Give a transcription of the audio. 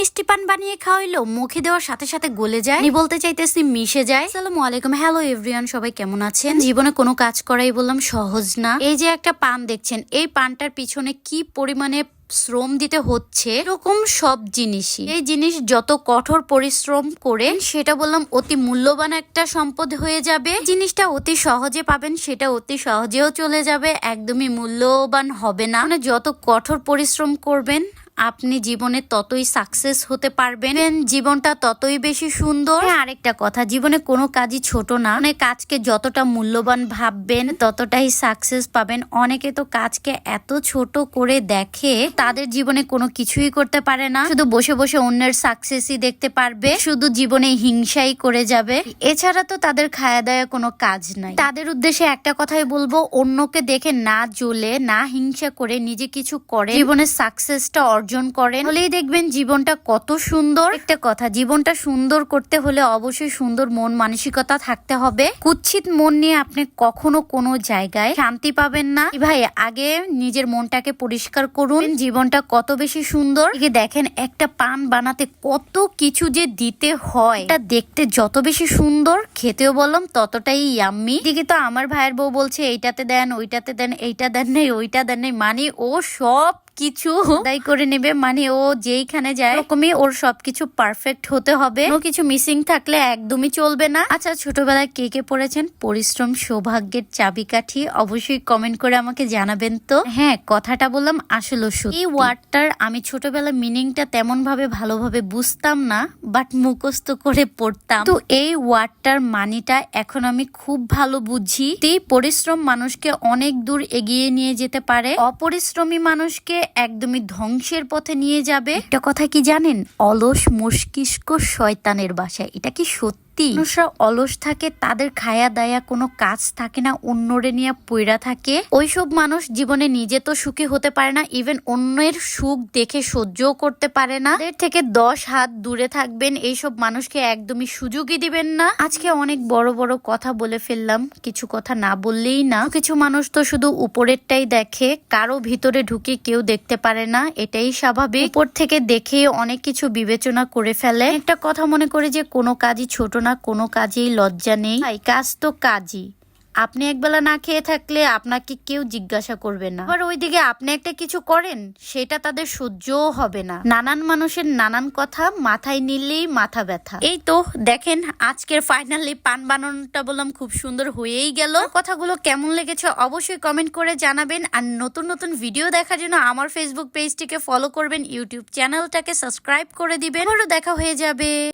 মিষ্টি পান বানিয়ে খাওয়াইলো, মুখে দেওয়ার সাথে সাথে গলে যায়। আমি বলতে চাইতেছি মিশে যায়। আসসালামু আলাইকুম। হ্যালো এভরিওয়ান সবাই কেমন আছেন? জীবনে কোনো কাজ করাই বললাম সহজ না। এই যে একটা পান দেখছেন, এই পানটার পিছনে কি পরিমাণে শ্রম দিতে হচ্ছে? এরকম সব জিনিসই। এই জিনিস যত কঠোর পরিশ্রম করে, সেটা বললাম অতি মূল্যবান একটা সম্পদ হয়ে যাবে। জিনিসটা অতি সহজে পাবেন, সেটা অতি সহজেও চলে যাবে, একদমই মূল্যবান হবে না। মানে যত কঠোর পরিশ্রম করবেন আপনি জীবনে ততই সাকসেস হতে পারবেন। জীবনটা ততই বেশি সুন্দর। হ্যাঁ, আরেকটা কথা জীবনে কোনো কাজই ছোট না। মানে কাজকে যতটা মূল্যবান ভাববেন ততটাই সাকসেস পাবেন। অনেকে তো কাজকে এত ছোট করে দেখে তাদের জীবনে কোনো কিছুই করতে পারে না। শুধু বসে বসে অন্যের সাকসেসই দেখতে পারবে। শুধু জীবনে হিংসাই করে যাবে। এছাড়া তো তাদের খায়া দায়া কোনো কাজ নাই। তাদের উদ্দেশ্যে একটা কথাই বলব অন্যকে দেখে না জ্বলে না হিংসা করে নিজে কিছু করে জীবনের সাকসেসটা অর্জন করেন। হলেই দেখবেন জীবনটা কত সুন্দর। একটা কথা, জীবনটা সুন্দর করতে হলে অবশ্যই সুন্দর মন মানসিকতা থাকতে হবে। কুৎসিত মন নিয়ে আপনি কখনো কোনো জায়গায় শান্তি পাবেন না। ভাই, আগে নিজের মনটাকে পরিষ্কার করুন। জীবনটা কত বেশি সুন্দর। দেখেন, একটা পান বানাতে কত কিছু যে দিতে হয়। এটা দেখতে যত বেশি সুন্দর, খেতেও বললাম ততটাই ইয়াম্মি দিকে তো আমার ভাইয়ের বউ বলছে, এইটাতে দেন, ওইটাতে দেন, এইটা দেন নেই, ওইটা দেন নেই। মানে ও সব কিছু দায়ী করে নেবে মানে ও যেইখানে যায় এরকমই ওর সবকিছু পারফেক্ট হতে হবে। কোনো কিছু মিসিং থাকলে একদমই চলবে না। আচ্ছা ছোটবেলায় কে কে পড়েছেন? পরিশ্রম, সৌভাগ্যের চাবিকাঠি অবশ্যই কমেন্ট করে আমাকে জানাবেন তো। হ্যাঁ কথাটা বললাম আসলে এই ওয়ার্ডটার আমি ছোটবেলা মিনিংটা তেমন ভাবে ভালোভাবে বুঝতাম না বাট মুখস্থ করে পড়তাম। তো এই ওয়ার্ডটার মানিটা এখন আমি খুব ভালো বুঝি। এই পরিশ্রম মানুষকে অনেক দূর এগিয়ে নিয়ে যেতে পারে। অপরিশ্রমী মানুষকে একদমই ধ্বংসের পথে নিয়ে যাবে। একটা কথা কি জানেন? অলস মস্তিষ্ক শয়তানের বাসায়। এটা কি সত্যি? মানুষরা অলস থাকে, তাদের খায়া দায়া কোনো কাজ থাকে না, অন্যরে নিয়ে পইরা থাকে। ওইসব মানুষ জীবনে নিজে তো সুখী হতে পারে না ইভেন অন্যের সুখ দেখে সহ্যও করতে পারে না। এদের থেকে দশ হাত দূরে থাকবেন, এইসব মানুষকে একদমই সুযোগই দিবেন না। আজকে অনেক বড় বড় কথা বলে ফেললাম, কিছু কথা না বললেই না। কিছু মানুষ তো শুধু উপরেরটাই দেখে, কারও ভিতরে ঢুকে কেউ দেখতে পারে না, এটাই স্বাভাবিক। উপর থেকে দেখে অনেক কিছু বিবেচনা করে ফেলে। একটা কথা মনে করে যে কোনো কাজই ছোট না কোনো কাজেই লজ্জা নেই? কাজ তো কাজই। আপনি একবেলা না খেয়ে থাকলে আপনাকে কেউ জিজ্ঞাসা করবে না। আবার ওইদিকে আপনি একটা কিছু করেন, সেটা তাদের সহ্যও হবে না। নানান মানুষের নানান কথা মাথায় নিলেই মাথা ব্যথা। এই তো, দেখেন আজকের ফাইনালি পান বানানোটা বললাম খুব সুন্দর হয়েই গেল। কথাগুলো কেমন লেগেছে অবশ্যই কমেন্ট করে জানাবেন। আর নতুন নতুন ভিডিও দেখার জন্য আমার ফেসবুক পেজটিকে ফলো করবেন। ইউটিউব চ্যানেলটাকে সাবস্ক্রাইব করে দিবেন। আবারও দেখা হয়ে যাবে।